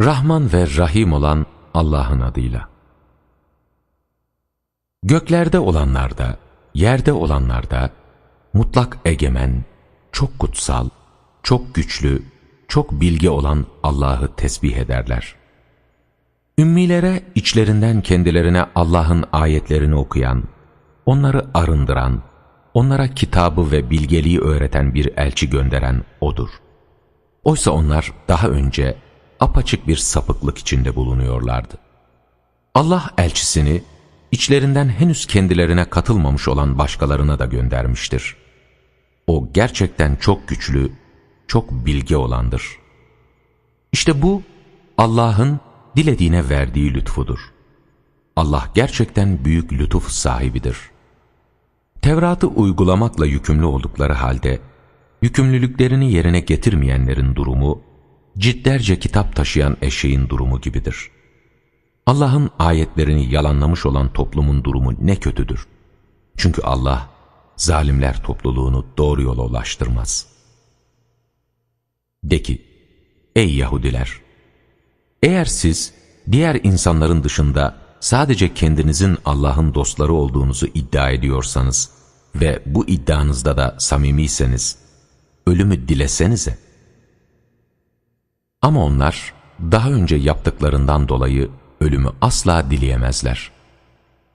Rahman ve Rahim olan Allah'ın adıyla. Göklerde olanlarda, yerde olanlarda, mutlak egemen, çok kutsal, çok güçlü, çok bilge olan Allah'ı tesbih ederler. Ümmilere içlerinden kendilerine Allah'ın ayetlerini okuyan, onları arındıran, onlara kitabı ve bilgeliği öğreten bir elçi gönderen O'dur. Oysa onlar daha önce apaçık bir sapıklık içinde bulunuyorlardı. Allah elçisini içlerinden henüz kendilerine katılmamış olan başkalarına da göndermiştir. O gerçekten çok güçlü, çok bilge olandır. İşte bu Allah'ın dilediğine verdiği lütfudur. Allah gerçekten büyük lütuf sahibidir. Tevrat'ı uygulamakla yükümlü oldukları halde, yükümlülüklerini yerine getirmeyenlerin durumu, cidderce kitap taşıyan eşeğin durumu gibidir. Allah'ın ayetlerini yalanlamış olan toplumun durumu ne kötüdür. Çünkü Allah, zalimler topluluğunu doğru yola ulaştırmaz. De ki, ey Yahudiler! Eğer siz diğer insanların dışında sadece kendinizin Allah'ın dostları olduğunuzu iddia ediyorsanız ve bu iddianızda da samimiyseniz, ölümü dilesenize. Ama onlar daha önce yaptıklarından dolayı ölümü asla dileyemezler.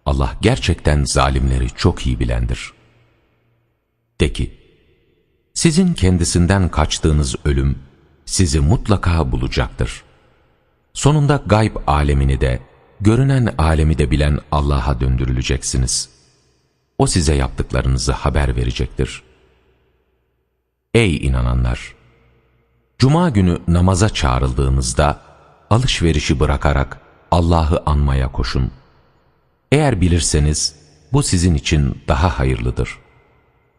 Allah gerçekten zalimleri çok iyi bilendir. De ki, sizin kendisinden kaçtığınız ölüm sizi mutlaka bulacaktır. Sonunda gayb alemini de, görünen alemi de bilen Allah'a döndürüleceksiniz. O size yaptıklarınızı haber verecektir. Ey inananlar! Cuma günü namaza çağrıldığınızda alışverişi bırakarak Allah'ı anmaya koşun. Eğer bilirseniz bu sizin için daha hayırlıdır.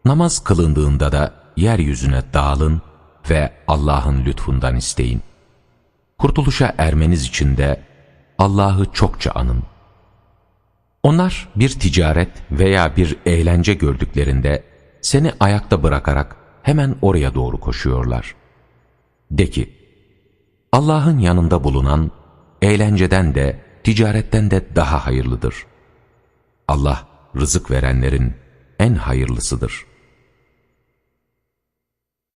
Namaz kılındığında da yeryüzüne dağılın ve Allah'ın lütfundan isteyin. Kurtuluşa ermeniz için de Allah'ı çokça anın. Onlar bir ticaret veya bir eğlence gördüklerinde seni ayakta bırakarak hemen oraya doğru koşuyorlar. De ki, Allah'ın yanında bulunan eğlenceden de ticaretten de daha hayırlıdır. Allah rızık verenlerin en hayırlısıdır.''